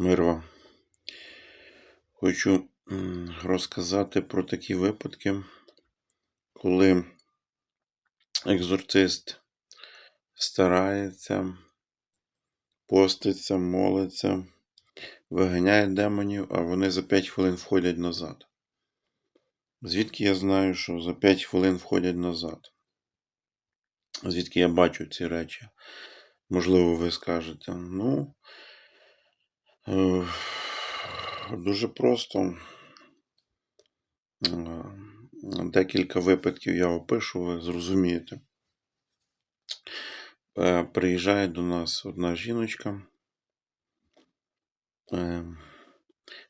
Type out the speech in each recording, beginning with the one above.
Мир вам. Хочу розказати про такі випадки, коли екзорцист старається, поститься, молиться, виганяє демонів, а вони за 5 хвилин входять назад. Звідки я знаю, що за 5 хвилин входять назад? Звідки я бачу ці речі? Можливо, ви скажете. Ну, дуже просто. Е, Декілька випадків я опишу, ви зрозумієте. Е, Приїжджає до нас одна жіночка. Е,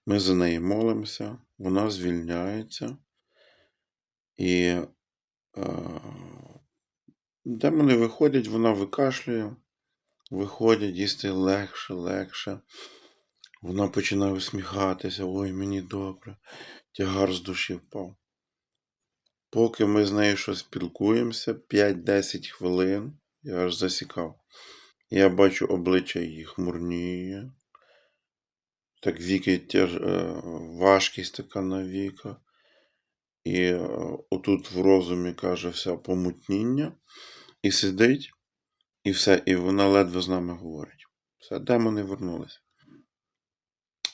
Ми за неї молимося, вона звільняється. І е, демони виходять, вона викашлює, виходять, їсти легше, легше. Вона починає усміхатися, ой, мені добре, тягар з душі впав. Поки ми з нею щось спілкуємося, 5-10 хвилин, я аж засікав. Я бачу обличчя її хмурніє. Так віки теж е, важкість така на віка. І е, отут в розумі каже вся помутніння. І сидить, і все, і вона ледве з нами говорить. Все, демони вернулися.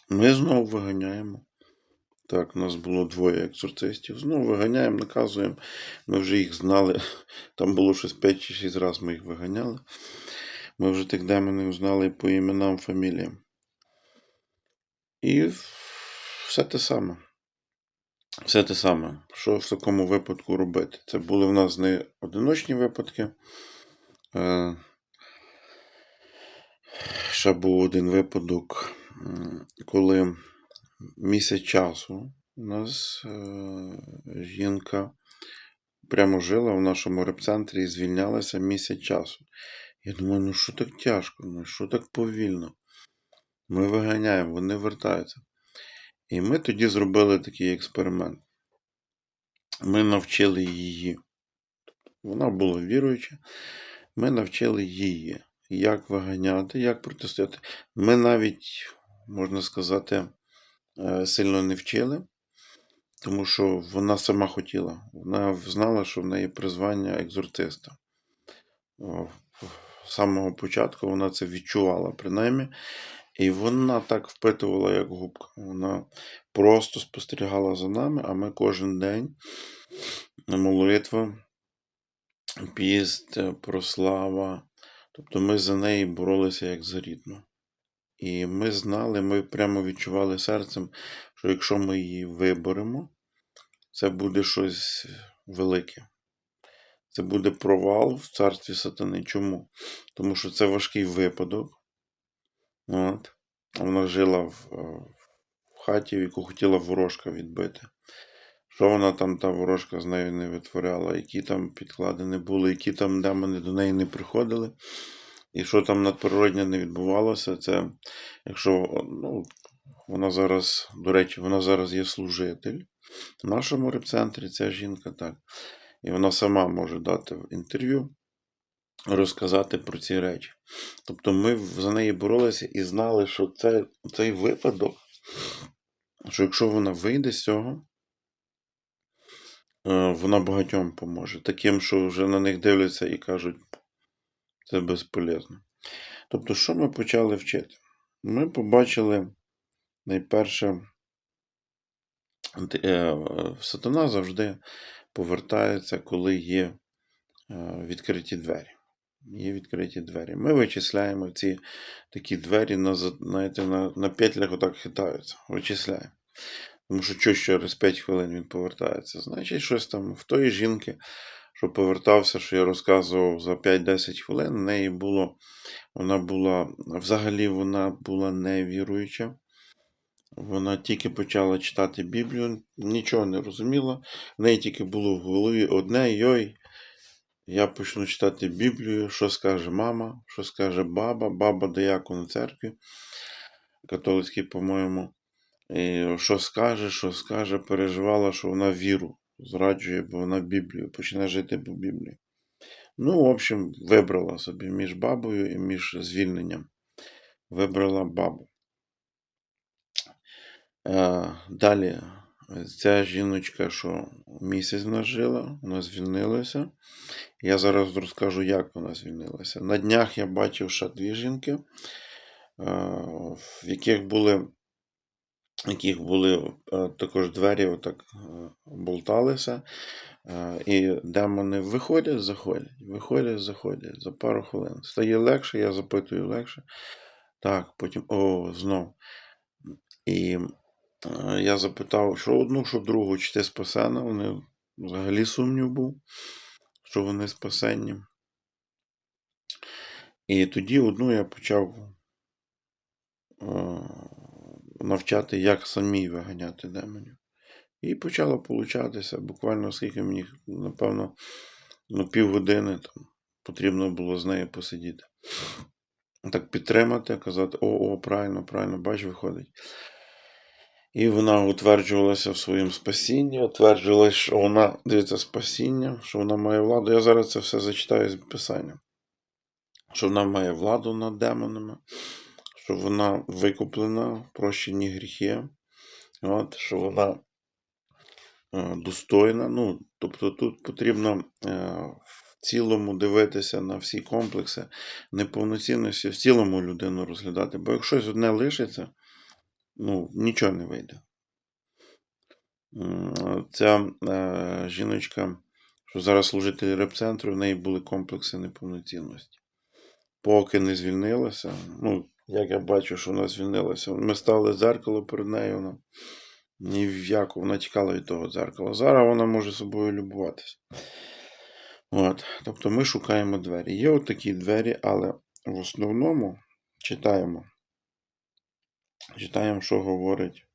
Ми знову виганяємо. Так, у нас було двоє екзорцистів. Знову виганяємо, наказуємо. Ми вже їх знали. Там було щось 5 чи 6 разів ми їх виганяли. Ми вже тих демонів знали по іменам, фаміліям. І все те саме. Все те саме. Що в такому випадку робити? Це були в нас не одиночні випадки. Е, Ще був один випадок, коли місяць часу у нас е, жінка прямо жила в нашому репцентрі і звільнялася місяць часу. Я думаю, ну що так тяжко, ну що так повільно? Ми виганяємо, вони вертаються. І ми тоді зробили такий експеримент. Ми навчили її. Вона була віруюча. Ми навчили її, як виганяти, як протистояти. Ми навіть, можна сказати, е, сильно не вчили, тому що вона сама хотіла. Вона знала, що в неї призвання екзорциста. О, З самого початку вона це відчувала, принаймні. І вона так впитувала, як губка. Вона просто спостерігала за нами, а ми кожен день молитва, піст, прослава. Тобто ми за неї боролися як за рідну. І ми знали, ми прямо відчували серцем, що якщо ми її виберемо, це буде щось велике. Це буде провал в царстві сатани. Чому? Тому що це важкий випадок. От. Вона жила в, е, в хаті, в яку хотіла ворожка відбити. Що вона там, та ворожка з нею не витворяла, які там підкладини були, які там демони до неї не приходили. І що там надприродне не відбувалося, це якщо ну, вона зараз, до речі, вона зараз є служитель в нашому репцентрі, ця жінка так. І вона сама може дати інтерв'ю, розказати про ці речі. Тобто ми за неї боролися і знали, що це, цей випадок, що якщо вона вийде з цього, е, вона багатьом поможе. Таким, що вже на них дивляться і кажуть, це безполезно. Тобто, що ми почали вчити? Ми побачили найперше, е, сатана завжди повертається, коли є е, відкриті двері. Є відкриті двері. Ми вичисляємо ці такі двері на, знаєте, на, на петлях отак хитаються. Вичисляємо. Тому що що через 5 хвилин він повертається. Значить, щось там в тої жінки, що повертався, що я розказував за 5-10 хвилин, в неї було, вона була, взагалі вона була невіруюча. Вона тільки почала читати Біблію, нічого не розуміла. В неї тільки було в голові одне йой. Я почну читати Біблію, що скаже мама, що скаже баба, баба диякон у церкві, католицький, по-моєму. І що скаже, що скаже, переживала, що вона віру зраджує, бо вона Біблію, почне жити по Біблії. Ну, в общем, вибрала собі між бабою і між звільненням. Вибрала бабу. Е, Далі, ця жіночка, що місяць нас жила, вона звільнилася. Я зараз розкажу, як вона звільнилася. На днях я бачив ще дві жінки, е, в яких були, яких були е, також двері отак е, болталися. Е, І демони виходять, заходять, виходять, заходять за пару хвилин. Стає легше, я запитую легше. Так, потім о, знов. І я запитав, що одну, що другу, чи ти спасена. Вони взагалі сумнів був, що вони спасенні. І тоді одну я почав навчати, як самій виганяти демонів. І почало получатися. Буквально скільки мені, напевно, ну, півгодини там потрібно було з нею посидіти. Так підтримати, казати, о, о, правильно, правильно, бач, виходить. І вона утверджувалася в своєму спасінні, утверджувалася, що вона дивиться спасіння, що вона має владу. Я зараз це все зачитаю з Писання. Що вона має владу над демонами, що вона викуплена, прощені гріхи, от, що вона е, достойна. Ну, тобто тут потрібно е, в цілому дивитися на всі комплекси неповноцінності, в цілому людину розглядати. Бо якщо щось одне лишиться, ну, нічого не вийде. Ця е, жіночка, що зараз служитель репцентру, в неї були комплекси неповноцінності. Поки не звільнилася, ну, як я бачу, що вона звільнилася, ми ставили дзеркало перед нею, ні в яку, вона тікала від того дзеркала. Зараз вона може собою любуватися. От. Тобто ми шукаємо двері. Є от двері, але в основному читаємо. Читаємо, що говорить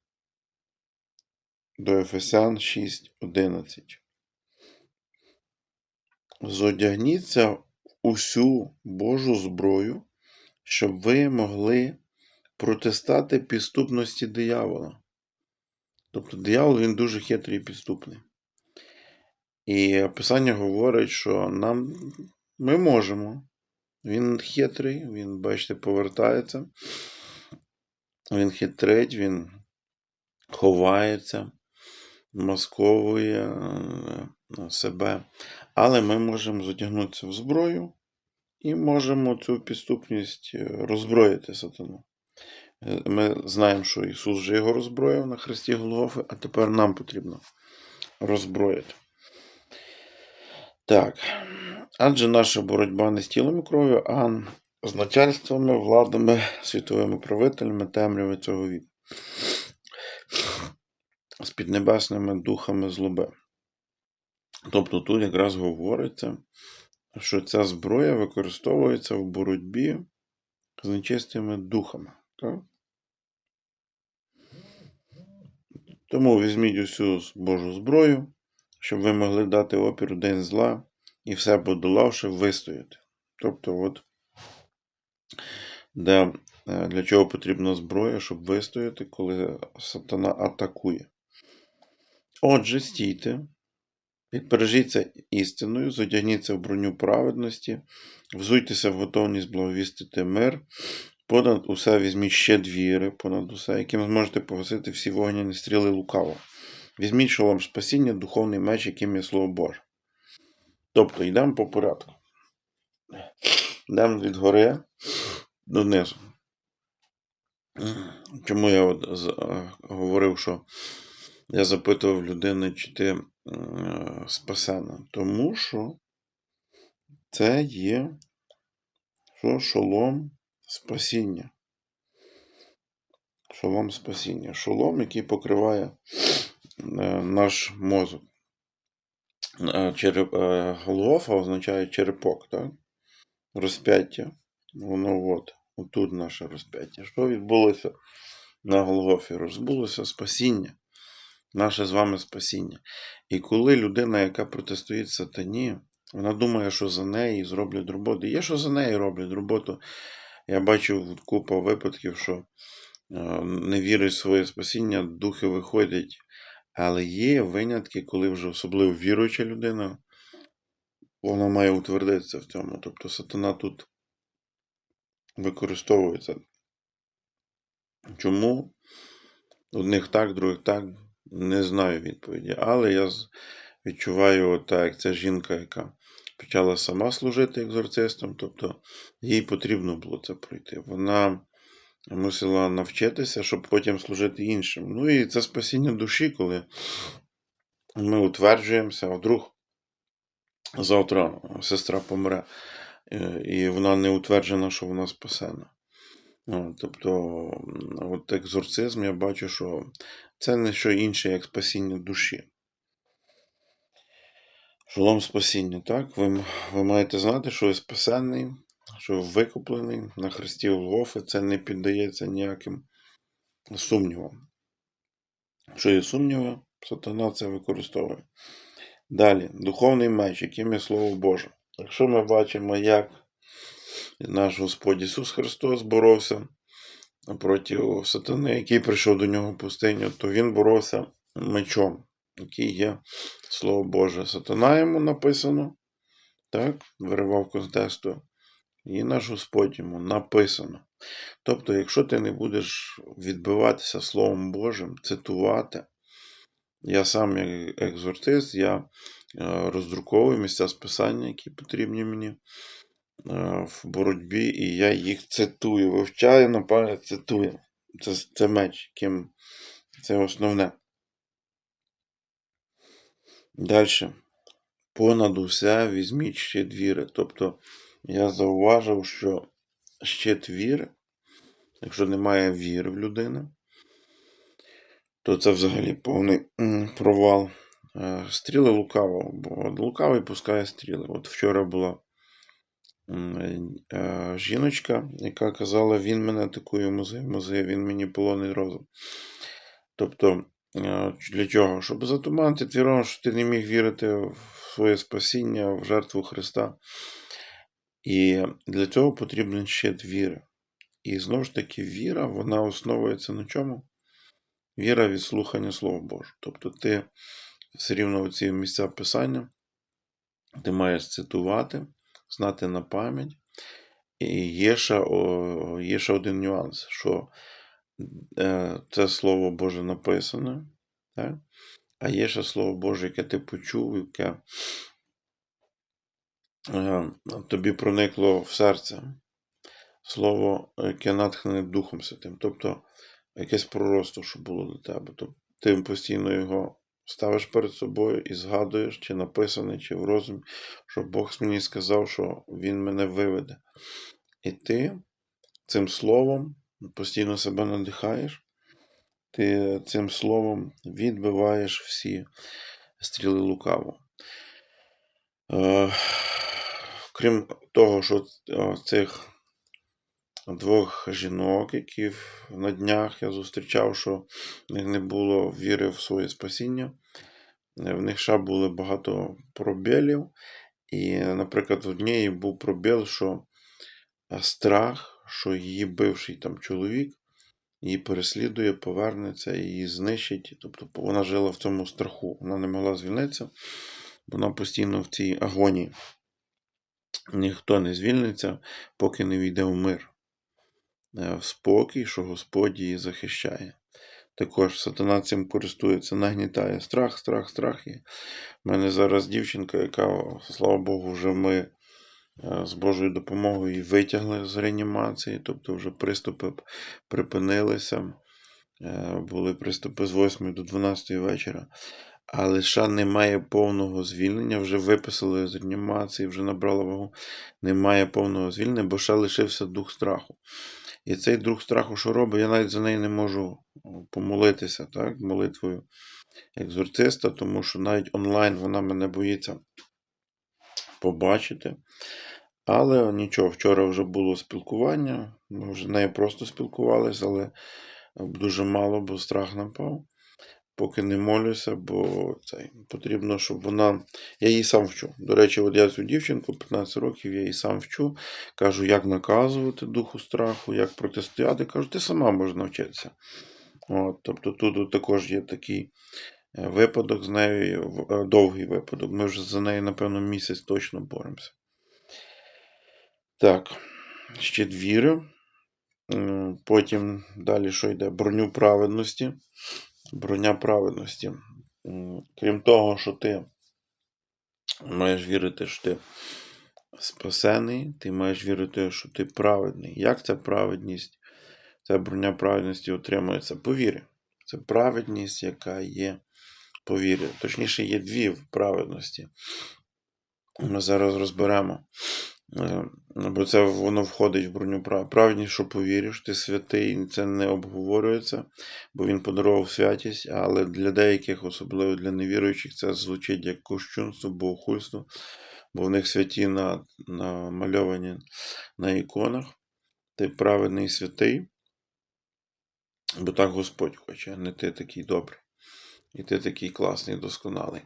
до Ефесян 6.11. Зодягніться усю Божу зброю, щоб ви могли протистати підступності диявола. Тобто диявол він дуже хитрий і підступний. І Писання говорить, що нам ми можемо. Він хитрий, він, бачите, повертається. Він хитрить, він ховається, масковує е, себе. Але ми можемо затягнутися в зброю і можемо цю підступність е, роззброїти сатану. Е, Ми знаємо, що Ісус вже його роззброїв на хресті Голгофи, а тепер нам потрібно роззброїти. Так. Адже наша боротьба не з тілом і кров'ю, а з начальствами, владами, світовими правителями темряви цього віку. З піднебесними духами злоби. Тобто тут якраз говориться, що ця зброя використовується в боротьбі з нечистими духами. Так? Тому візьміть усю Божу зброю, щоб ви могли дати опір день зла і все подолавши, вистояти. Тобто, от, де, е, для чого потрібна зброя, щоб вистояти, коли сатана атакує. Отже, стійте, підпережіться істиною, задягніться в броню праведності, взуйтеся в готовність благовістити мир, понад усе візьміть ще двіри, понад усе, яким зможете погасити всі вогняні стріли лукаво. Візьміть шолом спасіння, духовний меч, яким є Слово Боже. Тобто йдемо по порядку. Йдемо від гори донизу. Чому я от е, говорив, що я запитував людини, чи ти спасена? Тому що це є що шолом спасіння. Шолом спасіння. Шолом, який покриває е, наш мозок. Е, Череп, е, Голгофа означає черепок, так? Розп'яття. Воно от, отут наше розп'яття. Що відбулося на Голгофі? Розбулося спасіння. Наше з вами спасіння. І коли людина, яка протистоїть сатані, вона думає, що за неї зроблять роботу. Є, що за неї роблять роботу. Я бачив купу випадків, що е, не вірить в своє спасіння, духи виходять. Але є винятки, коли вже особливо віруюча людина, вона має утвердитися в цьому. Тобто сатана тут використовується. Чому? Одних так, других так. Не знаю відповіді. Але я відчуваю, так, як ця жінка, яка почала сама служити екзорцистом, тобто їй потрібно було це пройти. Вона мусила навчитися, щоб потім служити іншим. Ну і це спасіння душі, коли ми утверджуємося, а вдруг завтра сестра помре, е, і вона не утверджена, що вона спасена. Ну, тобто, от екзорцизм, я бачу, що це не що інше, як спасіння душі. Шолом спасіння, так? Ви, ви маєте знати, що ви спасенний, що ви викуплений на хресті Голгофи, це не піддається ніяким сумнівам. Що є сумніви, сатана це використовує. Далі, духовний меч, яким є Слово Боже. Якщо ми бачимо, як наш Господь Ісус Христос боровся проти сатани, який прийшов до нього в пустиню, то Він боровся мечом, який є Слово Боже. Сатана йому написано, так, виривав контексту, і наш Господь йому написано. Тобто, якщо ти не будеш відбиватися Словом Божим, цитувати, я сам як екзортист, я е, роздруковую місця списання, які потрібні мені в боротьбі, і я їх цитую, вивчаю, на пам'ять цитую. Це, це меч, яким це основне. Далі. Понад усе візьміть щит віри. Тобто я зауважив, що щит віри, якщо немає віри в людини, то це взагалі повний провал. Е, Стріли лукавого, бо лукавий пускає стріли. От вчора була е, жіночка, яка казала, він мене атакує музей, музей, він мені полонить розум. Тобто, е, для чого? Щоб затуманити твій розум, що ти не міг вірити в своє спасіння, в жертву Христа. І для цього потрібен щит віри. І знову ж таки, віра, вона основується на чому? Віра від слухання Слова Божого. Тобто ти все рівно ці місця писання, ти маєш цитувати, знати на пам'ять. І є ще, є ще один нюанс, що е, це Слово Боже написане, так? а є ще Слово Боже, яке ти почув, яке е, тобі проникло в серце. Слово, яке натхнене Духом Святим, тобто якесь пророцтво, що було до тебе. Тобто ти постійно його ставиш перед собою і згадуєш, чи написане, чи в розумі, що Бог мені сказав, що Він мене виведе. І ти цим словом постійно себе надихаєш, ти цим словом відбиваєш всі стріли лукаво. Е, Крім того, що е, цих двох жінок, які на днях я зустрічав, що в них не було віри в своє спасіння. Е, В них ще було багато пробілів. І, наприклад, в однієї був пробіл, що е, страх, що її бивший там чоловік її переслідує, повернеться її знищить. Тобто вона жила в цьому страху. Вона не могла звільнитися, вона постійно в цій агонії. Ніхто не звільниться, поки не війде в мир, в спокій, що Господь її захищає. Також сатана цим користується, нагнітає страх, страх, страх. І в мене зараз дівчинка, яка, слава Богу, вже ми е, з Божою допомогою витягли з реанімації, тобто вже приступи припинилися. Е, Були приступи з 8 до 12 вечора. Але ще немає повного звільнення, вже виписали з реанімації, вже набрала вагу. Немає повного звільнення, бо ще лишився дух страху. І цей друг страху, що робить, я навіть за неї не можу помолитися, так, молитвою екзорциста, тому що навіть онлайн вона мене боїться побачити. Але нічого, вчора вже було спілкування. Ми вже нею просто спілкувалися, але дуже мало, бо страх напав. Поки не молюся, бо це потрібно, щоб вона. Я її сам вчу. До речі, от я цю дівчинку 15 років, я її сам вчу. Кажу, як наказувати духу страху, як протистояти. Кажу, ти сама можеш навчитися. От, тобто тут також є такий е, випадок з нею, е, довгий випадок. Ми вже за нею, напевно, місяць точно боремося. Так, щит віри. М, Потім далі що йде? Броню праведності. Броня праведності. Крім того, що ти маєш вірити, що ти спасений, ти маєш вірити, що ти праведний. Як ця праведність, ця броня праведності отримується? По вірі. Це праведність, яка є по вірі. Точніше, є дві в праведності. Ми зараз розберемо. Е, Бо це воно входить в броню прав. Праведність, що повіриш, ти святий, це не обговорюється, бо він подарував святість, але для деяких, особливо для невіруючих, це звучить як кощунство, богохульство, бо в них святі на, намальовані на іконах. Ти праведний святий, бо так Господь хоче, не ти такий добрий. І ти такий класний, досконалий.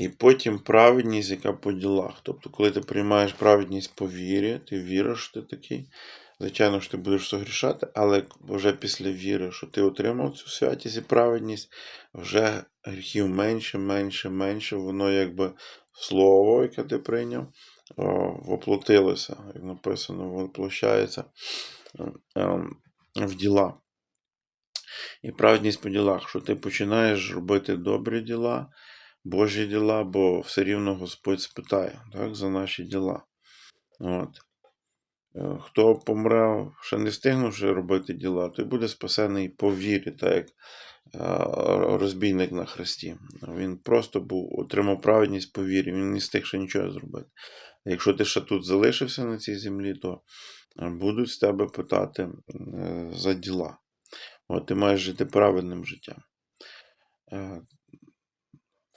І потім праведність, яка по ділах. Тобто, коли ти приймаєш праведність по вірі, ти віриш, що ти такий. Звичайно, що ти будеш согрішати, але вже після віри, що ти отримав цю святість і праведність, вже гріхів менше, менше, менше, воно якби слово, яке ти прийняв, воплотилося, як написано, воплощається ем, в діла. І праведність по ділах, що ти починаєш робити добрі діла, Божі діла, бо все рівно Господь спитає так, за наші діла. От. Е, Хто помре, ще не встигнувши робити діла, той буде спасений по вірі, так як е, розбійник на хресті. Він просто був, отримав праведність по вірі, він не встиг ще нічого зробити. Якщо ти ще тут залишився на цій землі, то е, будуть з тебе питати за діла. От ти маєш жити правильним життям.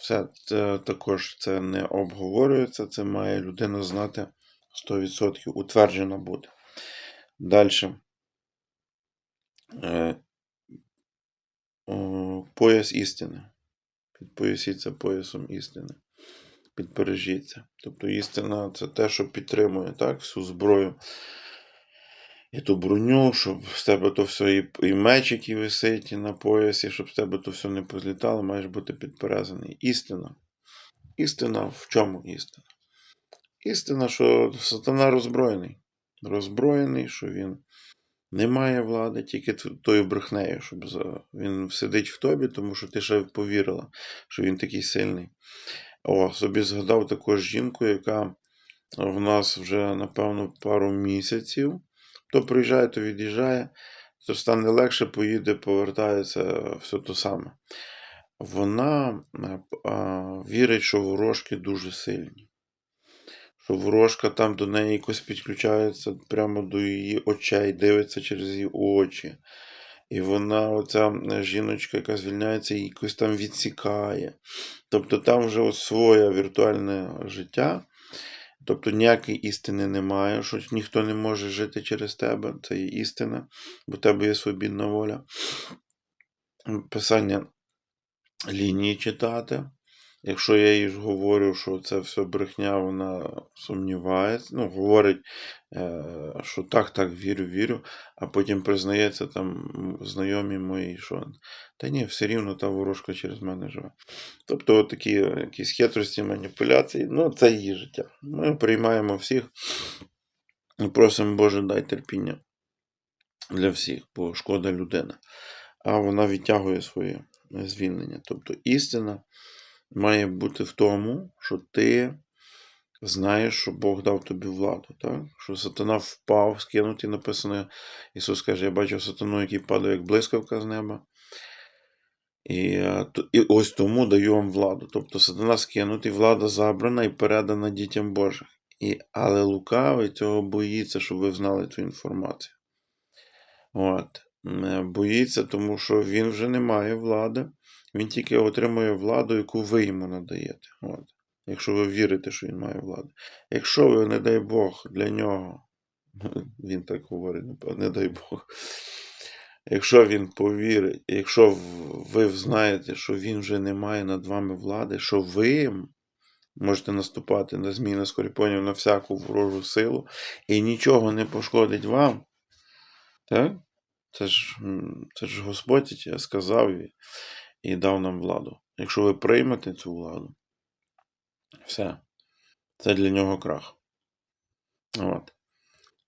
Все це також це не обговорюється, це має людина знати 100% утверджена бути. Далі. Е, Пояс істини. Підпоясіться поясом істини. Підпережіться. Тобто істина це те, що підтримує так, всю зброю і ту броню, щоб з тебе то все і, і меч, який висить на поясі, щоб з тебе то все не позлітало, маєш бути підперезаний. Істина. Істина в чому істина? Істина, що сатана роззброєний. Роззброєний, що він не має влади, тільки тою брехнею, щоб за... він сидить в тобі, тому що ти ще повірила, що він такий сильний. О, собі згадав також жінку, яка в нас вже, напевно, пару місяців. То приїжджає, то від'їжджає, то стане легше, поїде, повертається, все то саме. Вона е, вірить, що ворожки дуже сильні. Що ворожка там до неї якось підключається прямо до її очей, дивиться через її очі. І вона, оця е, жіночка, яка звільняється, її якось там відсікає. Тобто там вже своє віртуальне життя. Тобто ніякої істини немає, що ніхто не може жити через тебе. Це є істина, бо в тебе є свобідна воля. Писання лінії читати. Якщо я їй говорю, що це все брехня, вона сумнівається, ну, говорить, е, що так, так, вірю, вірю, а потім признається там знайомі мої, що та ні, все рівно та ворожка через мене живе. Тобто такі е, якісь хитрості, маніпуляції, ну, це її життя. Ми приймаємо всіх і просимо, Боже, дай терпіння для всіх, бо шкода людина. А вона відтягує своє звільнення. Тобто істина має бути в тому, що ти знаєш, що Бог дав тобі владу. Так? Що сатана впав, скинутий, написано, Ісус каже, я бачив сатану, який падав як блискавка з неба. І, е, і ось тому даю вам владу. Тобто сатана скинутий, влада забрана і передана дітям Божих. І, але лукавий цього боїться, щоб ви знали цю інформацію. От. Е, Боїться, тому що він вже не має влади. Він тільки отримує владу, яку ви йому надаєте. От. Якщо ви вірите, що він має владу. Якщо ви, не дай Бог, для нього, він так говорить, не дай Бог. Якщо він повірить, якщо ви знаєте, що він вже не має над вами влади, що ви можете наступати на зміни скорпіонів на всяку ворожу силу, і нічого не пошкодить вам, так? Це ж, це ж Господь я сказав і, дав нам владу. Якщо ви приймете цю владу, все. Це для нього крах. От.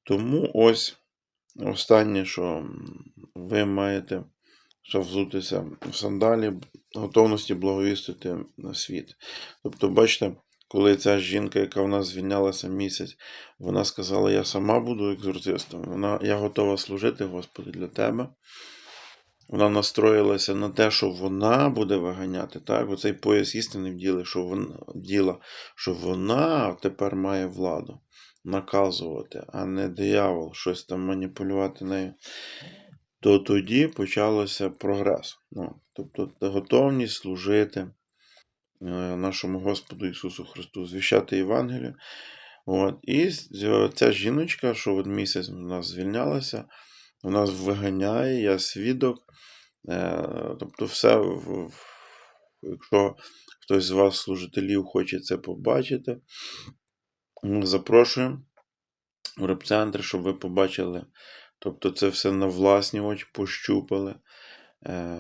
Тому ось останнє, що ви маєте взутися в сандалі готовності благовістити на світ. Тобто, бачите, коли ця жінка, яка в нас звільнялася місяць, вона сказала: Я сама буду екзорцистом, вона, я готова служити, Господи, для тебе. Вона настроїлася на те, що вона буде виганяти, так? Оцей пояс істини вділи, що вона, діла, що вона тепер має владу наказувати, а не диявол щось там маніпулювати нею. То тоді почалося прогрес. Ну, тобто готовність служити е, нашому Господу Ісусу Христу, звіщати Євангелію. От. І ця жіночка, що от місяць в нас звільнялася, вона нас виганяє, я свідок. Е, Тобто, все, якщо хтось з вас, служителів, хоче це побачити, запрошуємо в репцентр, щоб ви побачили. Тобто, це все на власні очі пощупали. Е,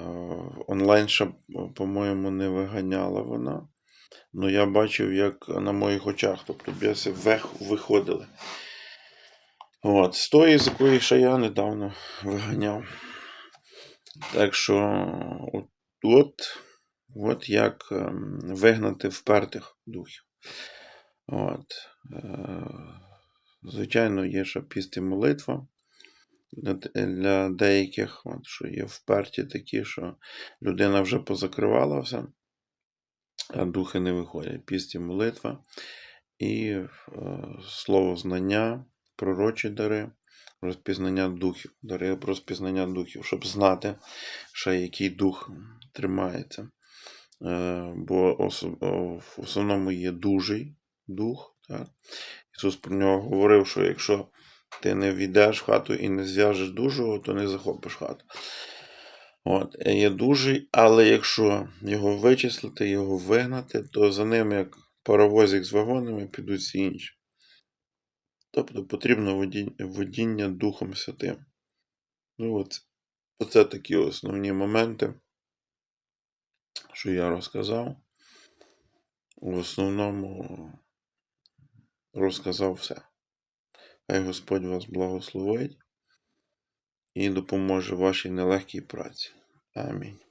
Онлайн по-моєму, не виганяла вона. Ну, я бачив, як на моїх очах, тобто біси виходили. От, з тої, з якої ще я недавно виганяв. Так що, от, от, от як ем, вигнати впертих духів. От. Е, звичайно, є ще піст і молитва для, деяких, от, що є вперті такі, що людина вже позакривала все, а духи не виходять. Піст і молитва і е, слово знання, пророчі дари, розпізнання духів, дари розпізнання духів, щоб знати, ще який дух тримається. Е, бо в основному є дужий дух. Так? Ісус про нього говорив, що якщо ти не війдеш в хату і не зв'яжеш дужого, то не захопиш хату. От, е, є дужий, але якщо його вичислити, його вигнати, то за ним, як паровозик з вагонами, підуть всі інші. Тобто потрібно водіння, Духом Святим. Ну, от, оце такі основні моменти, що я розказав. В основному розказав все. Хай Господь вас благословить і допоможе вашій нелегкій праці. Амінь.